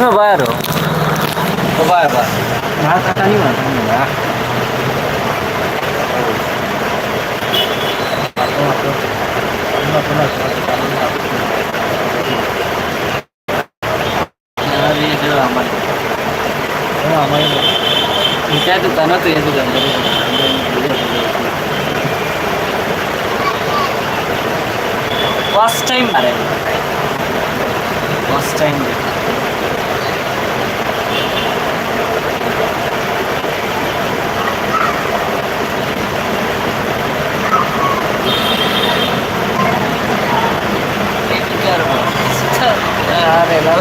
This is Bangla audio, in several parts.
no varo. No varo. Na tani ma tani ma. Kita tuh tanah tuh ya tuh gambar. First time ada. First time.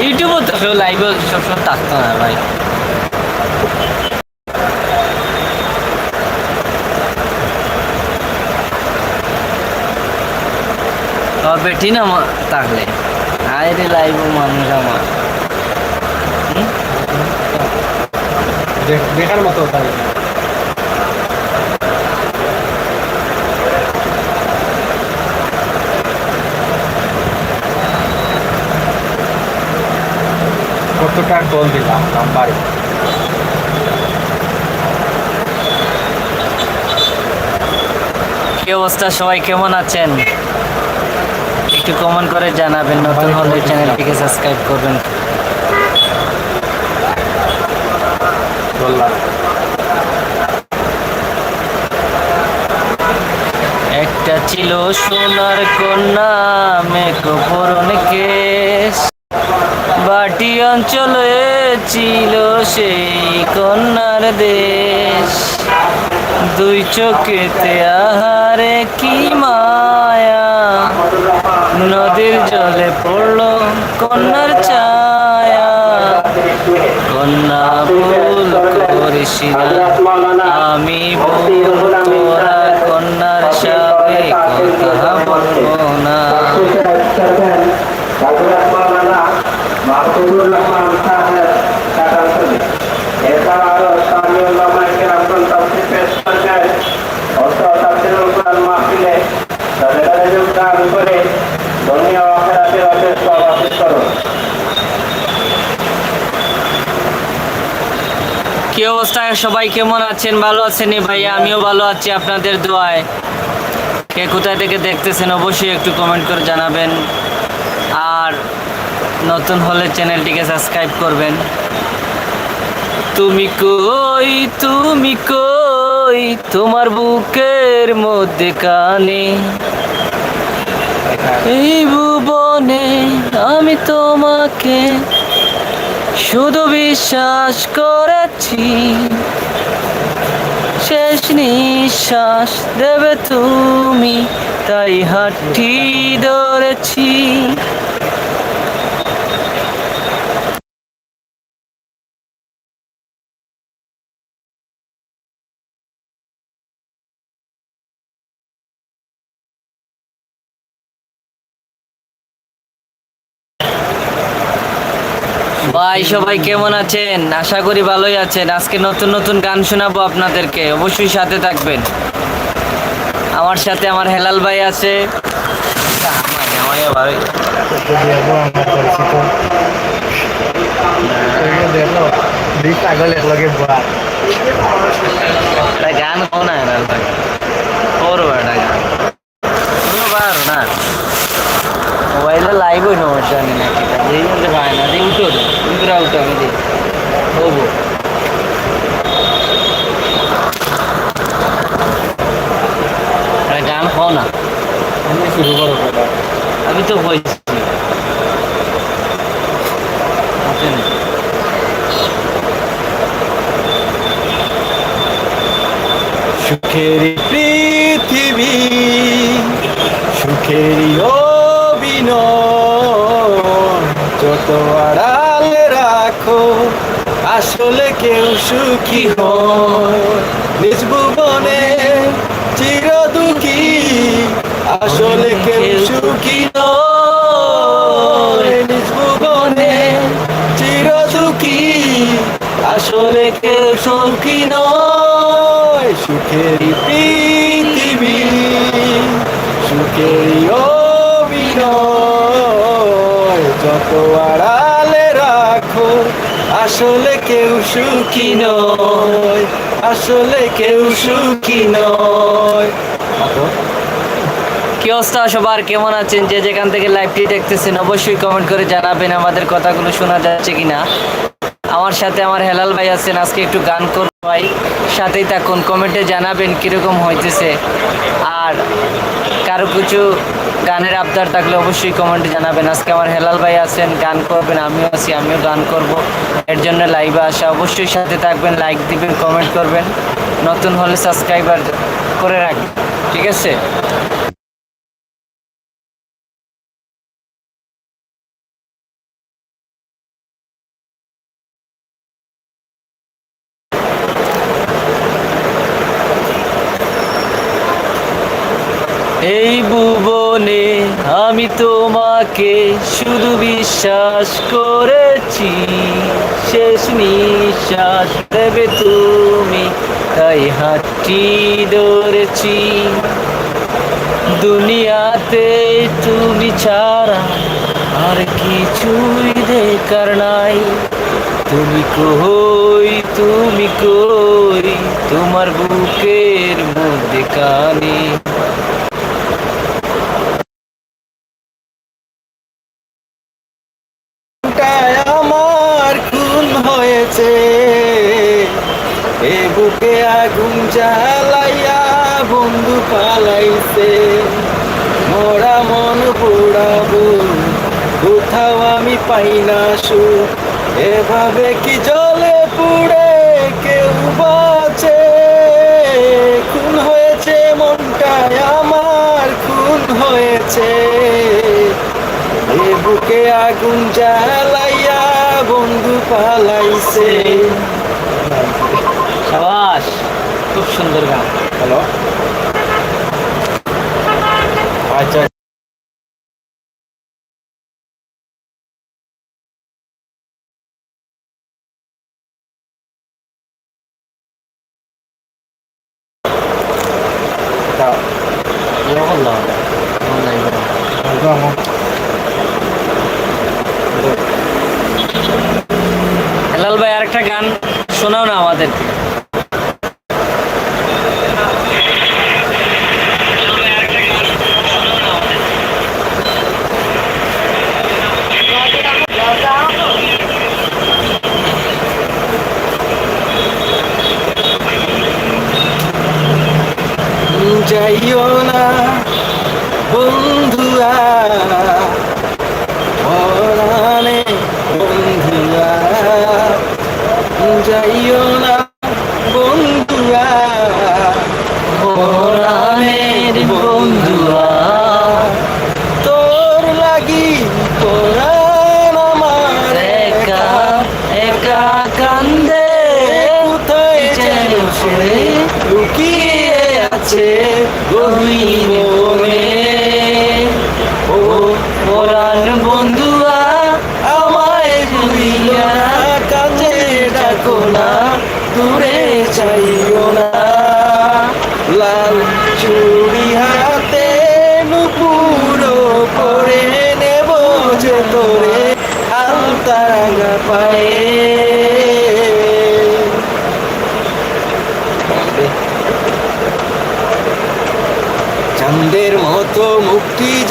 ইউটিউবও তো কেউ লাইভে সবসময় থাকতো না ভাই। বেটি না থাকলে। আরে লাইভ মানুষ আমার। দেখ- দেখার মতো তাই কতটা কল দিলাম নাম্বারে কি অবস্থা? সবাই কেমন আছেন? একটু কমেন্ট করে জানাবেন নতুন হলে চ্যানেলটিকে সাবস্ক্রাইব করবেন। একটা ছিল সোনার কন্যা মেকো পরন কেশ বাটি অঞ্চলে ছিল সেই কন্যার দেশ। দুই চোখেতে আহারে কি মায়া। নদীর জলে পড়ল কন্যার ছায়া। কন্যা, ভুল করিস আমি ভুল তোরা কন্যার সাথে কথা বলব না। মাহফিলে তাদের যোগদান করে কি অবস্থা সবাই কেমন আছেন? ভালো আছেন ভাইয়া? আমিও ভালো আছি আপনাদের দোয়ায়। কে কোথায় থেকে দেখতেছেন অবশ্যই একটু কমেন্ট করে জানাবেন। নতুন হলে চ্যানেলটিকে সাবস্ক্রাইব করবেন। তুমি কই তুমি কই, তোমার বুকের মধ্যে কানে? এই ভুবনে আমি তোমাকে শুধু বিশ্বাস করেছি। শেষ নিঃশ্বাস দেবে তুমি, তাই হাঁটি ধরেছি। ভাই সবাই কেমন আছেন? আশা করি ভালোই আছেন। আজকে নতুন নতুন গান শোনাবো আপনাদেরকে। অবশ্যই সাথে থাকবেন। আমার সাথে আমার হেলাল ভাই আছে। গান কোন হেলাল ভাই করো একটা গান তুমিও পারো না সমস্যা নেই নাকি এই বলতে পারে না উঠো উঠো উঠো আমি হব গান না আমি শুরু করো আমি তো বলছি আছে না। সুখের আসলে কেউ সুখী নয়। সুখের পৃথিবী সুখের যত আড়ালে রাখো, আসলে কেউ সুখী নয়। আসলে কেউ সুখী নয়। কি অবস্থা সবার? কেমন আছেন? যে যেখান থেকে লাইভটি দেখতেছেন, অবশ্যই কমেন্ট করে জানাবেন আমাদের কথাগুলো শোনা যাচ্ছে কিনা। আমার সাথে আমার হেলাল ভাই আছেন, আজকে একটু গান করব ভাই। সাথেই থাকুন, কমেন্টে জানাবেন কীরকম হইতেছে। আর কারও কিছু গানের আবদার থাকলে অবশ্যই কমেন্টে জানাবেন। আজকে আমার হেলাল ভাই আছেন, গান করবেন, আমিও আছি, আমিও গান করব। এর জন্য লাইভে আসা অবশ্যই সাথে থাকবেন, লাইক দিবেন, কমেন্ট করবেন। নতুন হলে সাবস্ক্রাইবার করে রাখবেন, ঠিক আছে? এই ভুবনে আমি তোমাকে শুধু বিশ্বাস করেছি। শেষ নিঃশ্বাস দেবে তুমি, তাই হাতটি ধরেছি। দুনিয়াতে তুমি ছাড়া আর কিছুই দেখার নাই। তুমি কই তুমি কই, তোমার বুকের মধ্যে কানে না এভাবে কি জলে পুড়ে কেউ বাঁচে? খুন হয়েছে মনটায় আমার খুন হয়েছে। এ বুকে আগুন জ্বালাইয়া বন্ধু পালাইছে। সাবাস খুব সুন্দর গান। হ্যালো? আচ্ছা দাও। এরকম না এরকম নাই বলো। দাও আমার। হেলাল ভাই আরেকটা গান শোনাও না আমাদেরকে যাইও না বন্ধুয়া পরাণে বন্ধুয়া যাইও না বন্ধুয়া পরাণের বন্ধুয়া তোর লাগি পরাণ আমার একা একা কান্দে কোথায় যেন লুকিয়ে আছে গভীর।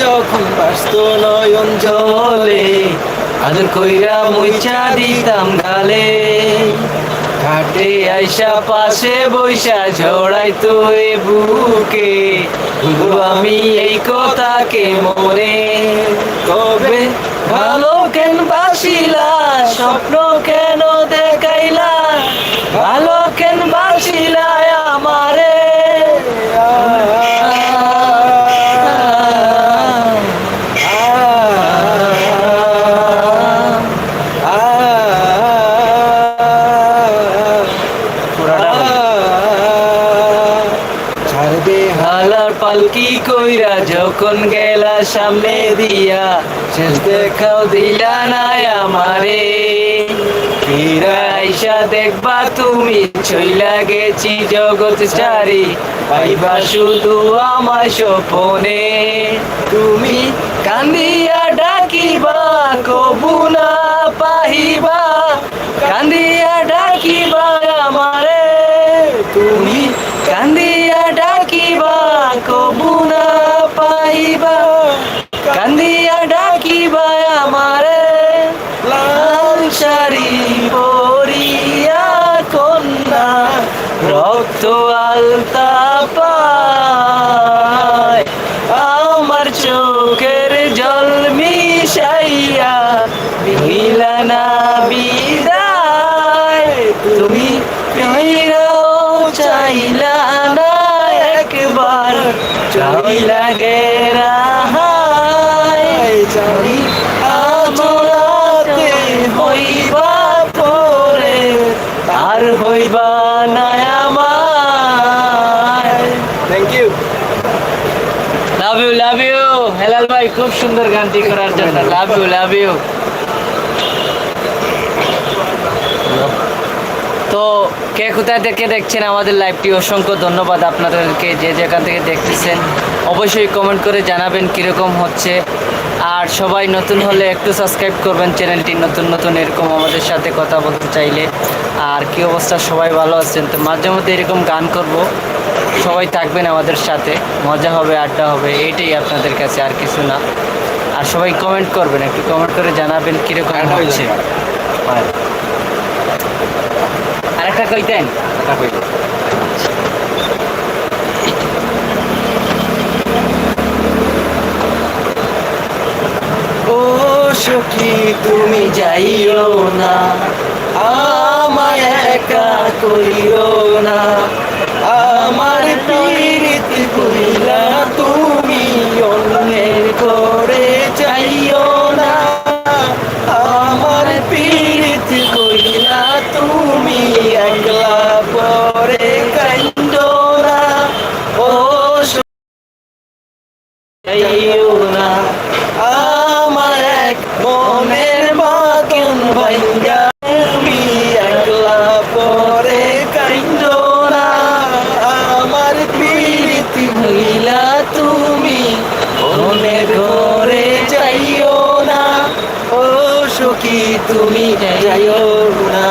যখন বাস্ত নয়ন জলে, আদর কইরা মুইচা দিতাম গালে। ঘাটে আইসা পাশে বৈশা ঝড়াই তো এ বুকে আমি এই কথাকে মনে কবে ভালো কেন বাসিলা, স্বপ্ন কেন দেখাইলা? ভালো যখন গেলা সামনে দিয়া, শেষ দেখাও দিলা না আমারে। ফিরাইসা দেখবা তুমি চইলা গেছি জগৎ চারি, পাইবা শুধু আমার স্বপনে। তুমি কান্দিয়া ডাকিবা, কবু না পাহিবা, কান্দিয়া ডাকিবা আমারে। তুমি আমরাতে হইবা পরে আর হইবা না thank you love you love you Helal ভাই খুব সুন্দর গানটি করার জন্য। লাভ ইউ লাভ ইউ তো কে কোথায় থেকে দেখছেন আমাদের লাইভটি অসংখ্য ধন্যবাদ আপনাদেরকে। যে যেখান থেকে দেখতেছেন অবশ্যই কমেন্ট করে জানাবেন কীরকম হচ্ছে। আর সবাই নতুন হলে একটু সাবস্ক্রাইব করবেন চ্যানেলটি নতুন নতুন এরকম আমাদের সাথে কথা বলতে চাইলে। আর কি অবস্থা? সবাই ভালো আছেন? তো মাঝে মধ্যে এরকম গান করব। সবাই থাকবেন আমাদের সাথে। মজা হবে আড্ডা হবে এইটাই আপনাদের কাছে আর কিছু না। আর সবাই কমেন্ট করবেন একটু কমেন্ট করে জানাবেন কীরকম হয়ে যাবে। আর- আরেকটা কইতেন ও সখী তুমি যাইও না আমায় একা করিও না। আমার পীড়িত ভাইয়া, তুমি একলা পরে কাইন্দ না। আমার প্রীতি হইলা তুমি মনের ঘরে যাইও না। ও সখী, তুমি যাইও না।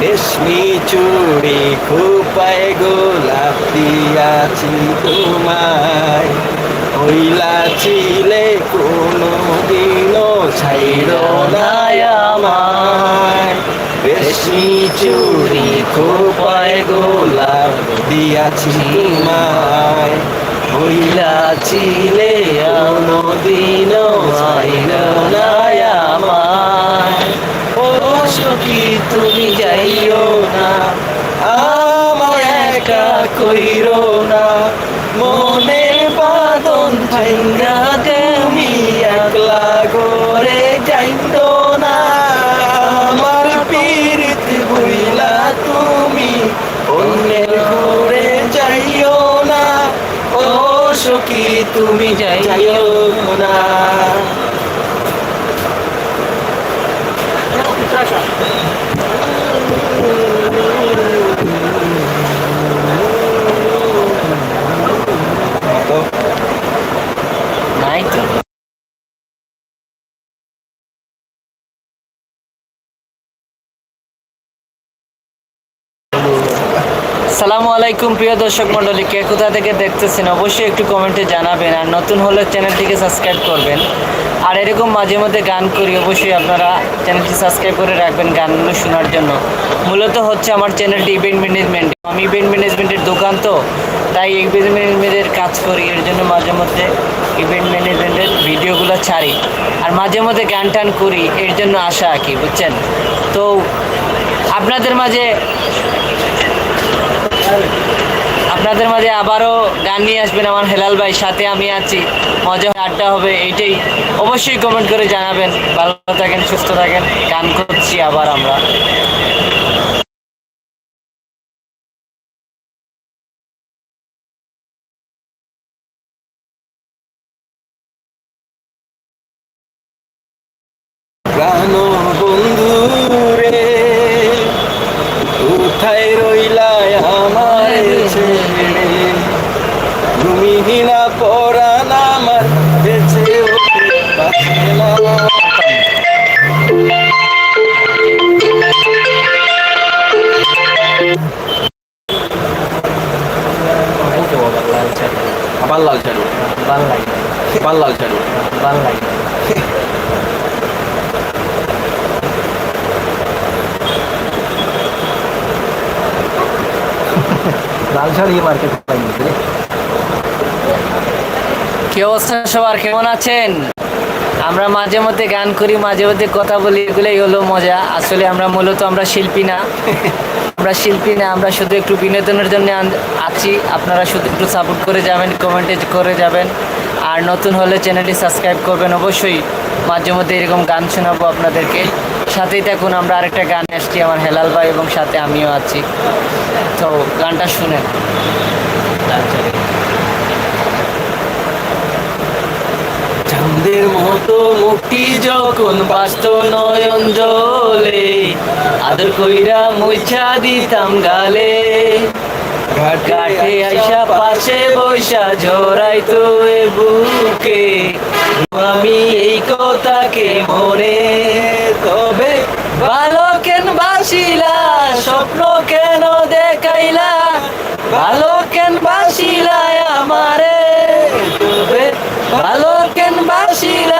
রেশমি চুড়ি খোপায় গোলাপ দিয়াছি তোমায়। হইলা ছিলে দিনও ছাইর না আমায় রেশমি চুড়ি খোপায় গোলাপ দিয়াছি তোমায়। হইলা ছিলে কোনো দিনও ছাইর না আমায় ও তুমি যাইও না আমার একা কইরো না। মনের বাদন ভাঙ্গা সখী তুমি যাইও না নাই তো সালামু আলাইকুম, প্রিয় দর্শক মণ্ডলী, কে কোথা থেকে দেখতেছেন অবশ্যই একটু কমেন্টে জানাবেন আর নতুন হলে চ্যানেলটিকে সাবস্ক্রাইব করবেন। আর এরকম মাঝে মধ্যে গান করি, অবশ্যই আপনারা চ্যানেলটি সাবস্ক্রাইব করে রাখবেন গানগুলো শোনার জন্য। মূলত হচ্ছে আমার চ্যানেলটি ইভেন্ট ম্যানেজমেন্ট। আমি ইভেন্ট ম্যানেজমেন্টের দোকান তো, তাই ইভেন্ট ম্যানেজমেন্টের কাজ করি, এর জন্য মাঝে মধ্যে ইভেন্ট ম্যানেজমেন্টের ভিডিওগুলো ছাড়ি। আর মাঝে মধ্যে গান টান করি, এর জন্য আশা আঁকি বুঝছেন? তো আপনাদের মাঝে আপনাদের মাঝে আবারও গান নিয়ে আসবেন আমার হেলাল ভাই, সাথে আমি আছি। মজা আড্ডা হবে, এইটাই। অবশ্যই কমেন্ট করে জানাবেন। ভালো থাকেন, সুস্থ থাকেন। গান করছি আবার আমরা। I know. চাটু লাল মার্কেট পাইনি কি অবস্থা সবার? কেমন আছেন? আমরা মাঝে মধ্যে গান করি মাঝে মধ্যে কথা বলি এগুলোই হলো মজা। আসলে আমরা মূলত আমরা শিল্পী না। আমরা শিল্পী না আমরা শুধু একটু বিনোদনের জন্য আছি। আপনারা শুধু একটু সাপোর্ট করে যাবেন কমেন্টে করে যাবেন। আর নতুন হলে চ্যানেলটি সাবস্ক্রাইব করবেন অবশ্যই। মাঝে মধ্যে এরকম গান শোনাবো আপনাদেরকে। সাথেই দেখুন আমরা আরেকটা গান আসছি আমার হেলাল ভাই এবং সাথে আমিও আছি। তো গানটা শুনেন। চাঁদের মতো মুক্তি যখন বাস্ত নয়ন জলে, আদর কইরা মুছা দিতাম গালে। কাঠে আইসা পাশে বৈশা ঝরাই তো এ বুকে। আমি এই কথাকে মনে তবে ভালো কেন বাসিলা, স্বপ্ন কেন দেখাইলা? ভালো কেন বাসিলা আমারে তবে? ভালো কেন বাসিলা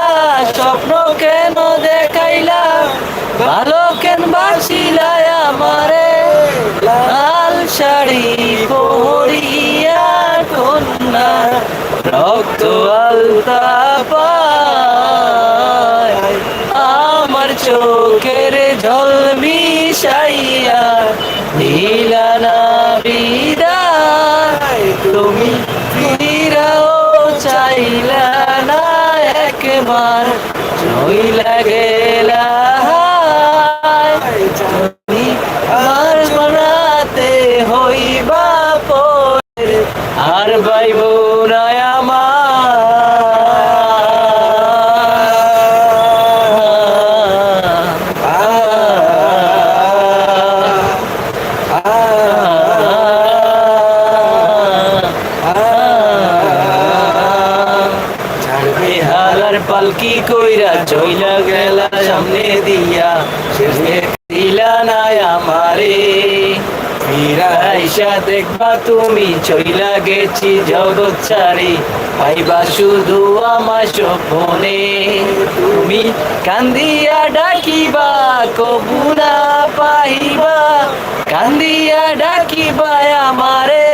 রক্ত আলতা পায়, আমার চোখের জল মিশাইয়া নীলা না বিদায়, তুমি ফিরাও চাইলা না একবার নইলা গেলা আর বানাতে হইবা পরে আর বাইব কইরা চইলা গেলা সামনে দিয়া। শেষে দিলা না আমারে। আইসা দেখবা তুমি চইলা গেছি জগৎ ছাড়ি। পাইবা শুধু আমার স্বপ্নে। তুমি কান্দিয়া ডাকিবা, কবু না পাইবা কান্দিয়া ডাকিবা আমারে।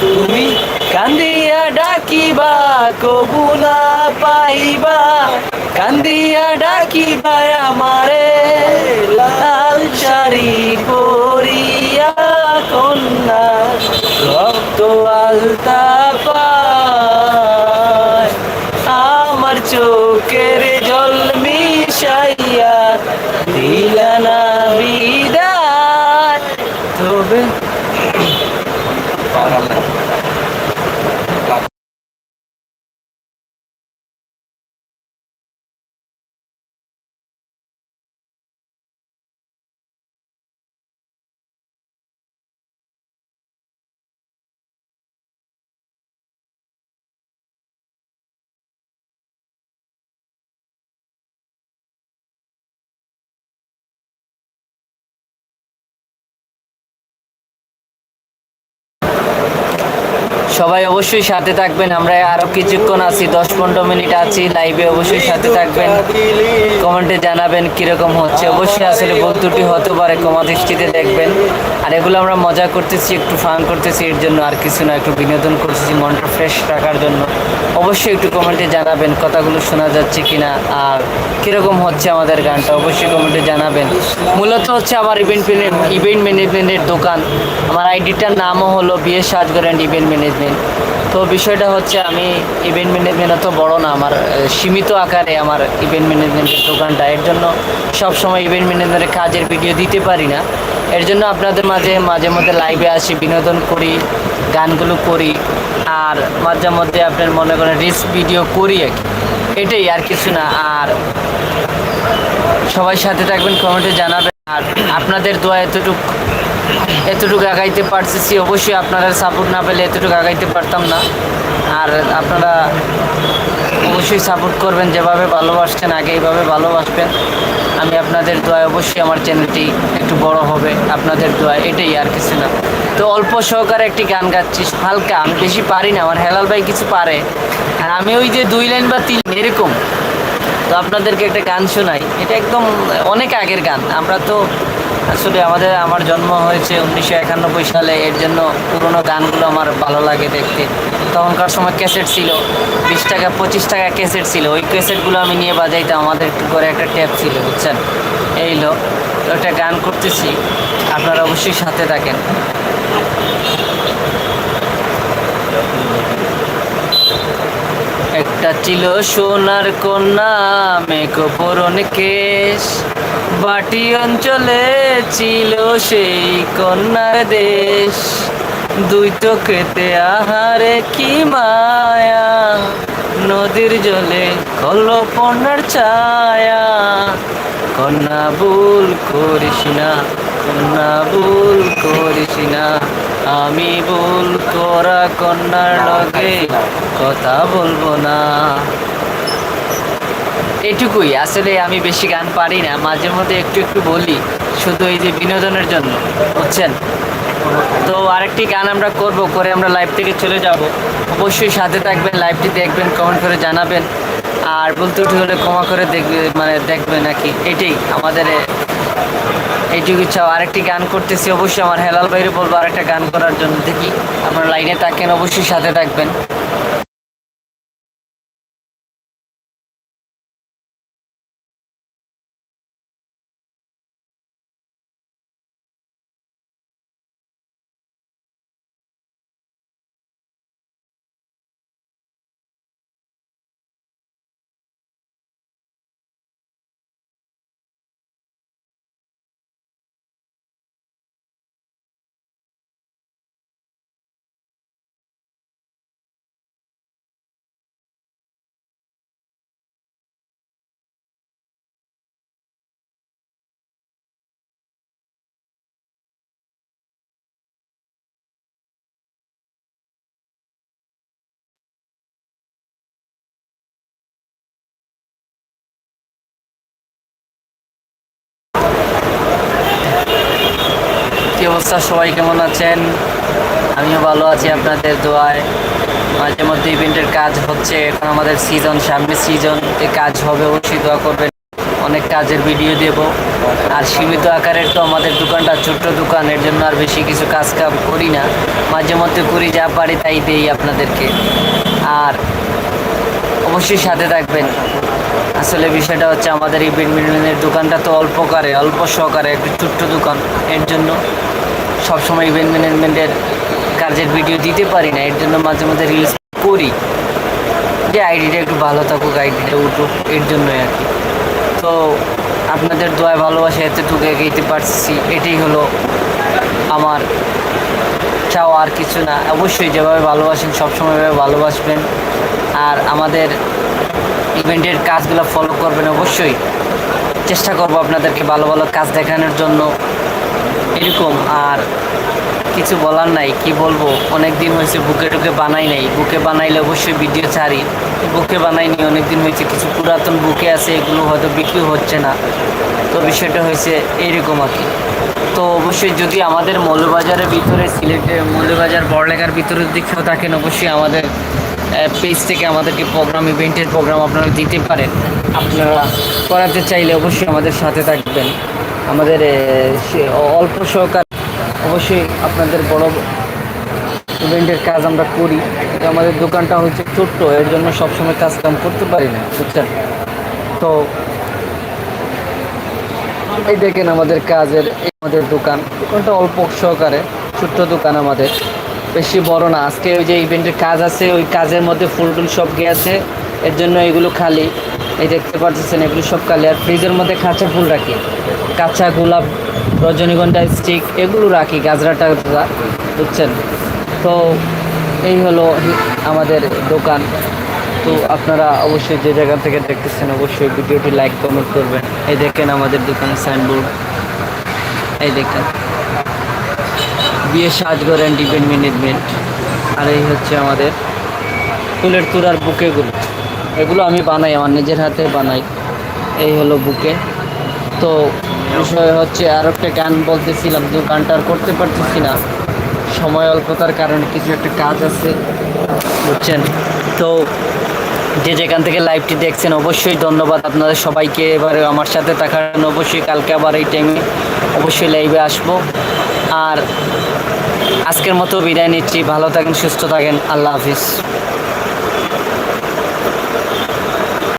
তুমি কান্দিয়া ডাকিবা, কবু না পাইবা কান্দিয়া ডাকিবা আমারে লাল শাড়ি পরিয়া কন্যা রক্ত আলতা সবাই অবশ্যই সাথে থাকবেন, আমরা আরও কিছুক্ষণ আছি, দশ পনেরো মিনিট আছি লাইভে অবশ্যই সাথে থাকবেন। কমেন্টে জানাবেন কীরকম হচ্ছে। অবশ্যই আসলে ভুল হতে পারে কমা দৃষ্টিতে দেখবেন। আর এগুলো আমরা মজা করতেছি, একটু ফান করতেছি, এর জন্য আর কিছু না, একটু বিনোদন করতেছি, মনটা ফ্রেশ রাখার জন্য। অবশ্যই একটু কমেন্টে জানাবেন কথাগুলো শোনা যাচ্ছে কিনা আর কীরকম হচ্ছে আমাদের গানটা, অবশ্যই কমেন্টে জানাবেন। মূলত হচ্ছে আমার ইভেন্ট ইভেন্ট ম্যানেজমেন্টের দোকান। আমার আইডিটার নামও হলো বিয়ে সাজগর অ্যান্ড ইভেন্ট ম্যানেজমেন্ট তো বিষয়টা হচ্ছে আমি ইভেন্ট ম্যানেজমেন্ট অত বড় না, আমার সীমিত আকারে আমার ইভেন্ট ম্যানেজমেন্টের দোকানটা। এর জন্য সবসময় ইভেন্ট ম্যানেজমেন্টের কাজের ভিডিও দিতে পারি না। এর জন্য আপনাদের মাঝে মাঝে মধ্যে লাইভে আসি, বিনোদন করি, গানগুলো করি, আর মাঝে মধ্যে আপনার মনে করেন রিস্ক ভিডিও করি আর এটাই আর কিছু না, আর সবাই সাথে থাকবেন কমেন্টে জানাবেন, আর আপনাদের দোয়া এতটুকু। এতটুকু আগাইতে পারতেছি। অবশ্যই আপনারা সাপোর্ট না পেলে এতটুকু আগাইতে পারতাম না। আর আপনারা অবশ্যই সাপোর্ট করবেন, যেভাবে ভালোবাসছেন আগে এইভাবে ভালোবাসবেন। আমি আপনাদের দোয়ায় অবশ্যই আমার চ্যানেলটি একটু বড় হবে, আপনাদের দোয়া এটাই আর কিছু না। তো অল্প সহকারে একটি গান গাচ্ছি, হালকা, আমি বেশি পারি না, আমার হেলাল ভাই কিছু পারে। আর আমি ওই যে দুই লাইন বা তিন, এরকম। তো আপনাদেরকে একটা গান শোনাই। এটা একদম অনেক আগের গান। আমরা তো আসলে আমাদের, আমার জন্ম হয়েছে উনিশশো একানব্বই সালে, এর জন্য পুরোনো গানগুলো আমার ভালো লাগে দেখতে। তখনকার সময় ক্যাসেট ছিল, বিশ টাকা, পঁচিশ টাকা ক্যাসেট ছিল। ওই ক্যাসেটগুলো আমি নিয়ে বাজাইতাম, আমাদের একটু করে একটা ট্যাপ ছিল, বুঝছেন? এই লো একটা গান করতেছি, আপনারা অবশ্যই সাথে থাকেন। একটা ছিল সোনার কন্যা, মেঘ পরন কেশ। বাটি অঞ্চলে ছিল সেই কন্যার দেশ। দুই চোখেতে আহারে কি মায়া, নদীর জলে কল্পনার ছায়া। কন্যা ভুল করিস না, কন্যা ভুল করিস না, আমি ভুল করা কন্যার লগে কথা বলব না। এটুকুই। আসলে আমি বেশি গান পারি না, মাঝে মধ্যে একটু একটু বলি, শুধু এই যে বিনোদনের জন্য, বুঝছেন? তো আরেকটি গান আমরা করব, করে আমরা লাইভ থেকে চলে যাব। অবশ্যই সাথে থাকবেন লাইভটি দেখবেন কমেন্ট করে জানাবেন, আর বলতে উঠে হলে ক্ষমা করে দেখবে মানে দেখবেন নাকি এটাই আমাদের এইটুকু চাও। আরেকটি গান করতেছি, অবশ্যই আমার হেলাল বাইরে বলব, আরেকটা গান করার জন্য দেখি। আপনার লাইনে থাকেন, অবশ্যই সাথে থাকবেন। অবস্থা সবাই কেমন আছেন? আমিও ভালো আছি আপনাদের দোয়ায়। মাঝে মধ্যে ইভেন্টের কাজ হচ্ছে, এখন আমাদের সিজন সামনে সিজন কাজ হবে, অবশ্যই দোয়া করবেন। অনেক কাজের ভিডিও দেব। আর সীমিত আকারের তো আমাদের দোকানটা ছোট্ট দোকান, এর জন্য আর বেশি কিছু কাজ কাম করি না। মাঝে মধ্যে করি যা পারি তাই দেই আপনাদেরকে। আর অবশ্যই সাথে থাকবেন। আসলে বিষয়টা হচ্ছে, আমাদের এই ব্যাডমিন্টনের দোকানটা তো অল্প কারে অল্প সহকারে, একটু ছোট্ট দোকান, এর জন্য। সবসময় ইভেন্ট ম্যানেজমেন্টের কাজের ভিডিও দিতে পারি না, এর জন্য মাঝে মাঝে রিলস করি। যে আইডিটা একটু ভালো থাকুক আইডিটা উঠুক, এর জন্যই আর কি। তো আপনাদের দোয়ায় ভালোবাসা এতটুকু এগিয়ে পারছি, এটাই হলো আমার চাও আর কিছু না। অবশ্যই যেভাবে ভালোবাসেন, সবসময় ভালোবাসবেন। আর আমাদের ইভেন্টের কাজগুলো ফলো করবেন অবশ্যই। চেষ্টা করব আপনাদেরকে ভালো ভালো কাজ দেখানোর জন্য। এরকম আর কিছু বলার নাই, কি বলব? অনেক দিন হয়েছে বুকে টুকে বানাই নাই। বুকে বানাইলে অবশ্যই ভিডিও ছাড়ি। বুকে বানাইনি অনেক দিন হয়েছে। কিছু পুরাতন বুকে আছে, এগুলো হয়তো বিক্রি হচ্ছে না। তো বিষয়টা হয়েছে এইরকম আর কি। তো অবশ্যই যদি আমাদের মৌলবাজারের ভিতরে, সিলেটের মৌলবাজার বড়লেখার ভিতরে যদি থাকেন, অবশ্যই আমাদের পেজ থেকে আমাদেরকে প্রোগ্রাম ইভেন্টের প্রোগ্রাম আপনারা দিতে পারেন। আপনারা করাতে চাইলে অবশ্যই আমাদের সাথে থাকবেন। আমাদের অল্প সহকার অবশ্যই আপনাদের বড় ইভেন্টের কাজ আমরা করি। কিন্তু আমাদের দোকানটা হচ্ছে ছোট্ট, এর জন্য সবসময় কাজ কাম করতে পারি না, বুঝছেন? তো এই দেখেন আমাদের কাজের আমাদের দোকান। দোকানটা অল্প সহকারে, ছোট্ট দোকান আমাদের। বেশি বড় না। আজকে ওই যে ইভেন্টের কাজ আছে, ওই কাজের মধ্যে ফুল টুল সব গিয়েছে এর জন্য এগুলো খালি। এই দেখতে পাচ্ছেন, এগুলো সব খালি আর ফ্রিজের মধ্যে কাঁচা ফুল রাখি। কাঁচা গোলাপ, রজনীগন্ধা স্টিক এগুলো রাখি গাজরা টাজরা বুঝছেন? তো এই হলো আমাদের দোকান। তো আপনারা অবশ্যই যে জায়গা থেকে দেখতেছেন, অবশ্যই ভিডিওটি লাইক কমেন্ট করবেন। এই দেখেন আমাদের দোকানের সাইনবোর্ড এই দেখেন। Biye Sajghor and event management আর এই হচ্ছে আমাদের ফুলের তুরার বুকেগুলো। এগুলো আমি বানাই, আমার নিজের হাতে বানাই। এই হলো বুকে। তো বিষয় হচ্ছে, আর একটা গান বলতেছিলাম, যে গানটা করতে পারতেছি না। সময় অল্পতার কারণে কিছু একটা কাজ আছে, বুঝছেন? তো যে যেখান থেকে লাইভটি দেখছেন, অবশ্যই ধন্যবাদ আপনাদের সবাইকে। এবারে আমার সাথে থাকার জন্য অবশ্যই কালকে আবার এই টাইমে অবশ্যই লাইভে আসব। আর আজকের মতো বিদায় নিচ্ছি। ভালো থাকেন, সুস্থ থাকেন। আল্লাহ হাফিজ।